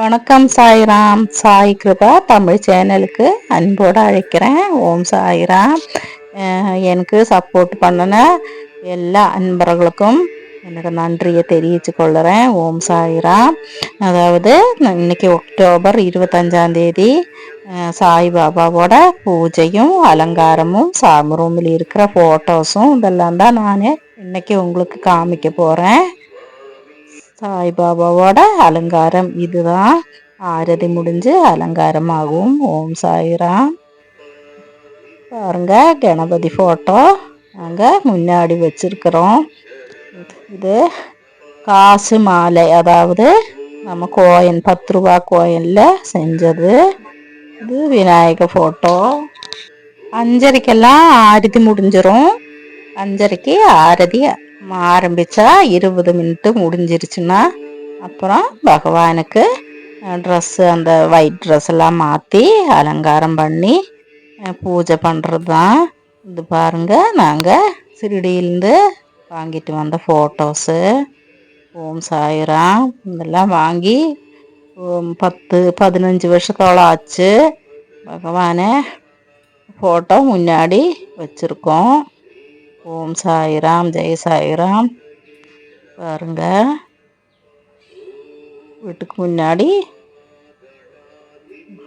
வணக்கம் சாய்ராம். சாய் கிருபா தமிழ் சேனலுக்கு அன்போடு அழைக்கிறேன். ஓம் சாய்ராம். எனக்கு சப்போர்ட் பண்ணின எல்லா அன்பர்களுக்கும் எனக்கு நன்றியை தெரிவித்து கொள்ளுறேன் ஓம் சாய்ராம். அதாவது இன்னைக்கு அக்டோபர் இருபத்தஞ்சாம் தேதி சாய்பாபாவோட பூஜையும் அலங்காரமும் சாமி ரூமில் இருக்கிற ஃபோட்டோஸும் இதெல்லாம் தான் நான் இன்னைக்கு உங்களுக்கு காமிக்க போகிறேன் சாய்பாபாவோட அலங்காரம். இதுதான். ஆரதி முடிஞ்சு அலங்காரமாகும். ஓம் சாய்ராம். பாருங்க கணபதி ஃபோட்டோ நாங்கள் முன்னாடி வச்சுருக்குறோம். இது காசு மாலை. அதாவது நம்ம கோயில் பத்து ரூபா கோயிலில் செஞ்சது. இது விநாயகர் ஃபோட்டோ அஞ்சரைக்கெல்லாம் ஆரதி முடிஞ்சிடும் அஞ்சரைக்கு ஆரதி ஆரம்பித்தா இருபது மினிட்டு முடிஞ்சிருச்சுன்னா அப்புறம் பகவானுக்கு ட்ரெஸ்ஸு அந்த ஒயிட் ட்ரெஸ் எல்லாம் மாற்றி அலங்காரம் பண்ணி பூஜை பண்ணுறது தான் இது பாருங்கள் நாங்கள் சிறுடியிலேருந்து வாங்கிட்டு வந்த ஃபோட்டோஸு ஓம் சாயிரம் இதெல்லாம் வாங்கி பத்து பதினஞ்சு வருஷத்தோളം ஆச்சு. பகவானை ஃபோட்டோ முன்னாடி வச்சுருக்கோம். ஓம் சாய்ராம் ஜெய் சாய்ராம் பாருங்க. வீட்டுக்கு முன்னாடி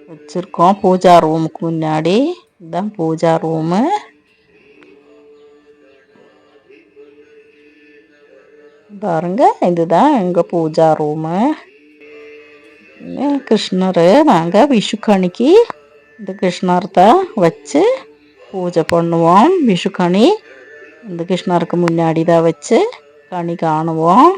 வச்சுருக்கோம் பூஜா ரூமுக்கு முன்னாடி. இதுதான் பூஜா ரூமு. பாருங்க இதுதான் எங்கள் பூஜா ரூமு. கிருஷ்ணர் நாங்கள் விஷுக்கணிக்கு இந்த கிருஷ்ணர்த்தை வச்சு பூஜை பண்ணுவோம். விஷுக்கணி இந்த கிருஷ்ணருக்கு முன்னாடி தான் வச்சு கனி காணுவோம்.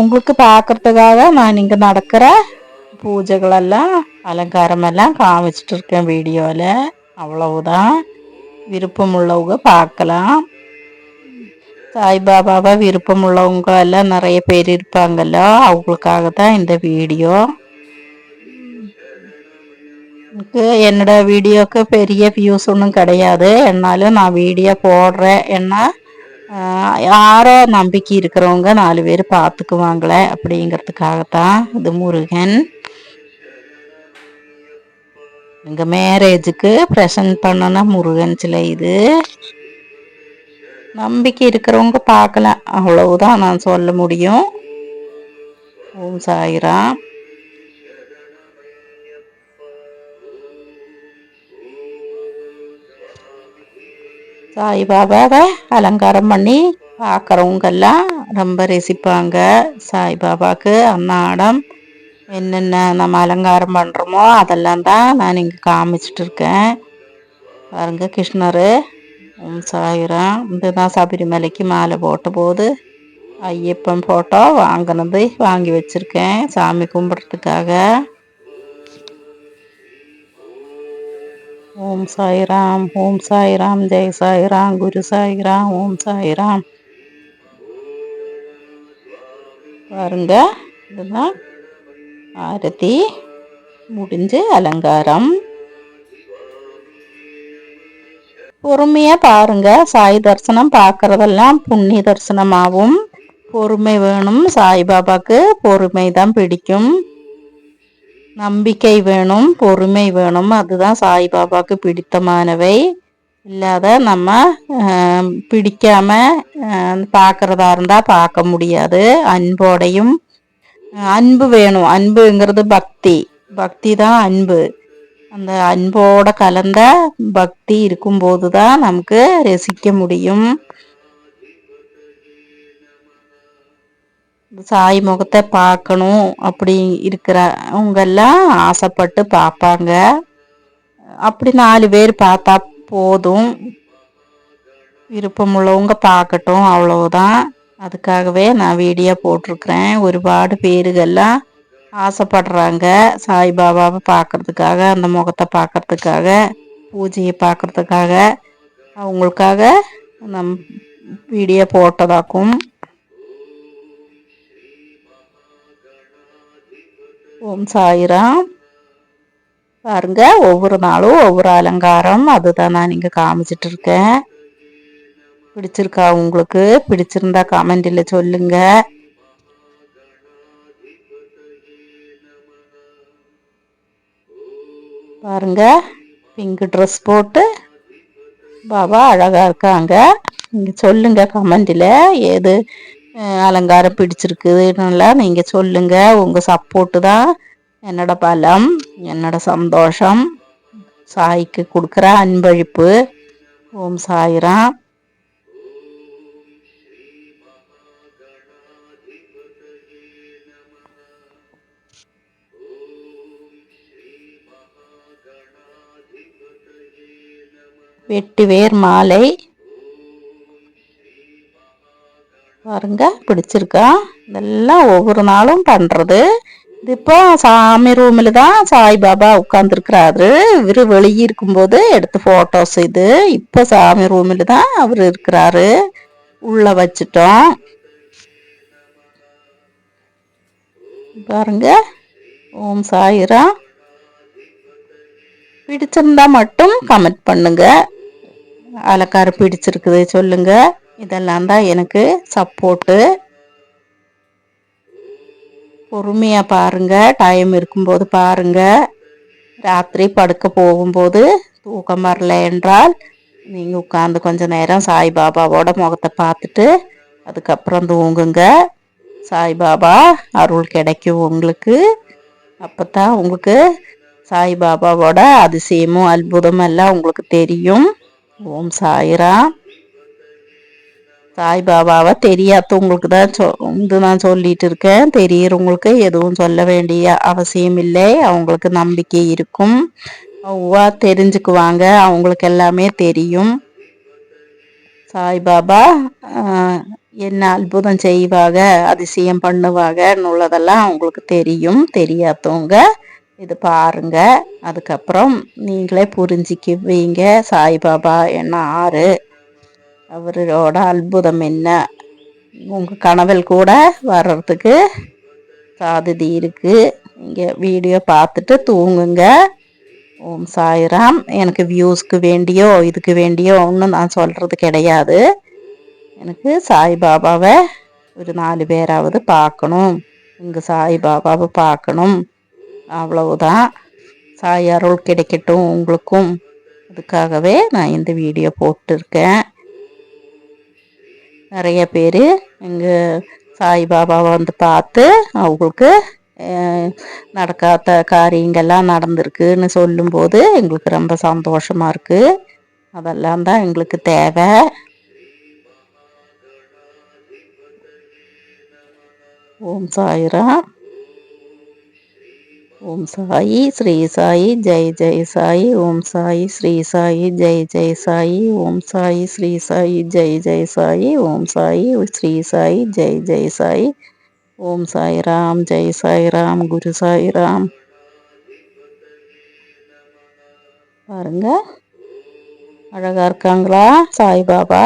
உங்களுக்கு பார்க்கறதுக்காக நான் இங்கே நடக்கிற பூஜைகளெல்லாம் அலங்காரமெல்லாம் காமிச்சிட்டு இருக்கேன் வீடியோவில் அவ்வளவுதான். விருப்பம் உள்ளவங்க பார்க்கலாம். சாய்பாபாவை விருப்பம் உள்ளவங்க எல்லாம் நிறைய பேர் இருப்பாங்கல்ல அவங்களுக்காக தான் இந்த வீடியோ. எனக்கு என்னோட வீடியோவுக்கு பெரிய வியூஸ் ஒன்றும் கிடையாது. என்னாலும் நான் வீடியோ போடுறேன். என்ன யாரோ நம்பிக்கை இருக்கிறவங்க நாலு பேர் பார்த்துக்குவாங்களே அப்படிங்கிறதுக்காகத்தான் இது முருகன். எங்கள் மேரேஜுக்கு ப்ரெசன்ட் பண்ணன முருகன் சிலை இது. நம்பிக்கை இருக்கிறவங்க பார்க்கலாம் அவ்வளவுதான் நான் சொல்ல முடியும். ஓம் சாயிராம். சாய்பாபாவை அலங்காரம் பண்ணி பார்க்குறவங்கெல்லாம் ரொம்ப ரசிப்பாங்க. சாய்பாபாவுக்கு அன்னாடம் என்னென்ன நம்ம அலங்காரம் பண்ணுறோமோ அதெல்லாம் தான் நான் இங்கே காமிச்சிட்டு இருக்கேன். பாருங்க கிருஷ்ணர் ஓம் சாயிரம். இதுதான் சபரிமலைக்கு மாலை போட்ட போது ஐயப்பன் ஃபோட்டோ வாங்கினது வாங்கி வச்சுருக்கேன். சாமி கும்பிட்றதுக்காக. ஓம் சாய்ராம் ஓம் சாய்ராம் ஜெய் சாய்ராம் குரு சாய்ராம் ஓம் சாய்ராம் பாருங்க இதுதான் ஆரத்தி முடிஞ்சு அலங்காரம் பொறுமையாக பாருங்க சாய் தரிசனம் பார்க்குறதெல்லாம் புண்ணிய தரிசனமாகவும் பொறுமை வேணும் சாய்பாபாவுக்கு பொறுமை தான் பிடிக்கும் நம்பிக்கை வேணும் பொறுமை வேணும். அதுதான் சாய்பாபாவுக்கு பிடித்தமானவை. இல்லாத நம்ம பிடிக்காம பார்க்குறதா இருந்தால் பார்க்க முடியாது. அன்போடையும் அன்பு வேணும். அன்புங்கிறது பக்தி. பக்தி தான் அன்பு. அந்த அன்போட கலந்த பக்தி இருக்கும்போது தான் நமக்கு ரசிக்க முடியும். சாய் முகத்தை பார்க்கணும் அப்படி இருக்கிறவங்கெல்லாம் ஆசைப்பட்டு பார்ப்பாங்க. அப்படி நாலு பேர் பார்த்தா போதும். விருப்பமுள்ளவங்க பார்க்கட்டும் அவ்வளவுதான். அதுக்காகவே நான் வீடியோ போட்டிருக்கிறேன். ஒருபாடு பேருகெல்லாம் ஆசைப்படுறாங்க. சாய்பாபாவை பார்க்கறதுக்காக அந்த முகத்தை பார்க்கறதுக்காக பூஜையை பார்க்கறதுக்காக. அவங்களுக்காக நம் வீடியோ போட்டதாக்கும். ஓம் சாயிராம். பாருங்க ஒவ்வொரு நாளும் ஒவ்வொரு அலங்காரம் அதுதான் நான் இங்கே காமிச்சிட்டு இருக்கேன் பிடிச்சிருக்கா உங்களுக்கு? பிடிச்சிருந்தா கமெண்டில் சொல்லுங்க. பாருங்க பிங்க் ட்ரெஸ் போட்டு பாபா அழகாக இருக்காங்க. நீங்கள் சொல்லுங்க கமெண்டில் ஏது அலங்காரம் பிடிச்சிருக்குதுன்னெல்லாம் நீங்கள் சொல்லுங்கள் உங்கள் சப்போர்ட்டு தான் என்னோட பலம் என்னோட சந்தோஷம். சாய்க்கு கொடுக்குற அன்பழிப்பு ஓம் சாயிராம். வெட்டிவேர் மாலை. பாருங்க பிடிச்சிருக்கா. இதெல்லாம் ஒவ்வொரு நாளும் பண்ணுறது இது இப்போ சாமி ரூமில் தான் சாய்பாபா உட்காந்துருக்குறாரு இவர் வெளியே இருக்கும்போது எடுத்து ஃபோட்டோஸ் இது. இப்போ சாமி ரூமில் தான் அவர் இருக்கிறாரு. உள்ளே வச்சிட்டோம். பாருங்க ஓம் சாயிரா. பிடிச்சிருந்தா மட்டும் கமெண்ட் பண்ணுங்க. அலக்காரம் பிடிச்சிருக்குது சொல்லுங்கள் இதெல்லாம் தான் எனக்கு சப்போர்ட்டு பொறுமையாக பாருங்கள் டைம் இருக்கும்போது பாருங்கள் ராத்திரி படுக்க போகும்போது தூக்கம் வரல என்றால் நீங்கள் உட்காந்து கொஞ்ச நேரம் சாய்பாபாவோட முகத்தை பார்த்துட்டு அதுக்கப்புறம் தூங்குங்க. சாய்பாபா அருள் கிடைக்கும் உங்களுக்கு. அப்போ தான் உங்களுக்கு சாய்பாபாவோட அதிசயமும் அற்புதமெல்லாம் எல்லாம் உங்களுக்கு தெரியும். ஓம் சாயிராம். சாய்பாபாவை தெரியாதவங்களுக்கு தான் சொ இது நான் சொல்லிட்டு இருக்கேன். தெரியிறவங்களுக்கு எதுவும் சொல்ல வேண்டிய அவசியம் இல்லை. அவங்களுக்கு நம்பிக்கை இருக்கும். அவ்வா தெரிஞ்சுக்குவாங்க. அவங்களுக்கு எல்லாமே தெரியும். சாய்பாபா என்ன அற்புதம் செய்வாங்க அதிசயம் பண்ணுவாங்கன்னு உள்ளதெல்லாம் அவங்களுக்கு தெரியும். தெரியாதவங்க இது பாருங்க. அதுக்கப்புறம் நீங்களே புரிஞ்சிக்குவீங்க. சாய்பாபா என்ன ஆறு. அவரோட அற்புதம் என்ன? உங்கள் கனவில் கூட வர்றதுக்கு சாததி இருக்குது இங்கே வீடியோ பார்த்துட்டு தூங்குங்க. ஓம் சாயிராம். எனக்கு வியூஸ்க்கு வேண்டியோ இதுக்கு வேண்டியோ ஒன்றும் நான் சொல்கிறது கிடையாது. எனக்கு சாய்பாபாவை ஒரு நாலு பேராவது பார்க்கணும். இங்கே சாய்பாபாவை பார்க்கணும். அவ்வளவுதான். சாய் அருள் கிடைக்கட்டும் உங்களுக்கும். அதுக்காகவே நான் இந்த வீடியோ போட்டிருக்கேன். நிறைய பேர் எங்கள் சாய்பாபாவை வந்து பார்த்து அவங்களுக்கு நடக்காத காரியங்கள்லாம் நடந்திருக்குன்னு சொல்லும்போது எங்களுக்கு ரொம்ப சந்தோஷமாக இருக்குது அதெல்லாம் தான் எங்களுக்கு தேவை. ஓம் சாயிராம். ஓம் சாயி ஸ்ரீ சாயி ஜெய் ஜெய் சாயி ஓம் சாயி ஸ்ரீ சாயி ஜெய் ஜெய் சாயி ஓம் சாயி ஸ்ரீ சாயி ஜெய் ஜெய் சாயி ஓம் சாயி ஸ்ரீ சாயி ஜெய் ஜெய் சாயி ஓம் சாய் ராம் ஜெய் சாய் ராம் குரு சாய் ராம் பாருங்க அழகா இருக்காங்களா சாய்பாபா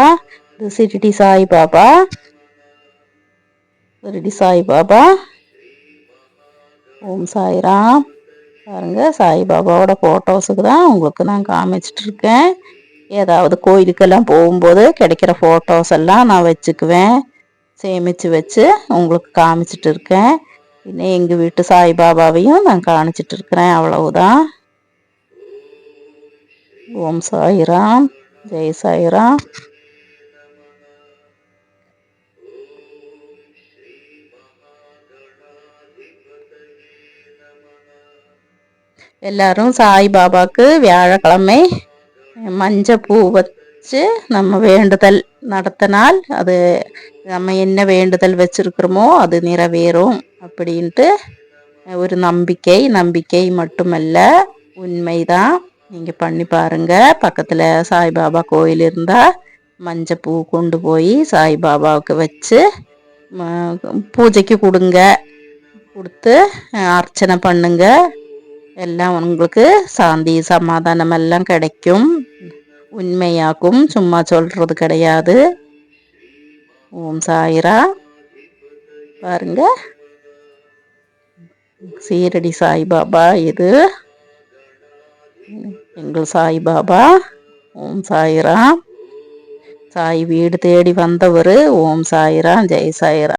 இது சிரிடி சாய்பாபா சிரிடி சாய்பாபா ஓம் சாய்ராம் பாருங்கள் சாய்பாபாவோட ஃபோட்டோஸுக்கு தான் உங்களுக்கு நான் காமிச்சிட்ருக்கேன் ஏதாவது கோயிலுக்கெல்லாம் போகும்போது கிடைக்கிற ஃபோட்டோஸ் எல்லாம் நான் வச்சுக்குவேன். சேமித்து வச்சு உங்களுக்கு காமிச்சிட்டு இருக்கேன் இன்னும் எங்கள் வீட்டு சாய்பாபாவையும் நான் காமிச்சிட்டு இருக்கிறேன் அவ்வளவுதான். ஓம் சாய்ராம் ஜெய் சாய்ராம் எல்லாரும் சாய்பாபாவுக்கு வியாழக்கிழமை மஞ்சள் பூ வச்சு நம்ம வேண்டுதல் நடத்தினால் அது நம்ம என்ன வேண்டுதல் வச்சுருக்குறோமோ அது நிறைவேறும் அப்படின்ட்டு ஒரு நம்பிக்கை நம்பிக்கை மட்டுமல்ல உண்மைதான். நீங்கள் பண்ணி பாருங்கள் பக்கத்தில் சாய்பாபா கோயில் இருந்தால் மஞ்சள் பூ கொண்டு போய் சாய்பாபாவுக்கு வச்சு பூஜைக்கு கொடுங்க. கொடுத்து அர்ச்சனை பண்ணுங்கள் எல்லாம் உங்களுக்கு சாந்தி சமாதானம் எல்லாம் கிடைக்கும். உண்மையாக்கும் சும்மா சொல்கிறது கிடையாது. ஓம் சாயிரா. பாருங்க. சீரடி சாய்பாபா இது. எங்கள் சாய்பாபா. ஓம் சாயிரா. சாய் வீடு தேடி வந்தவர். ஓம் சாயிரா. ஜெய் சாயிரா.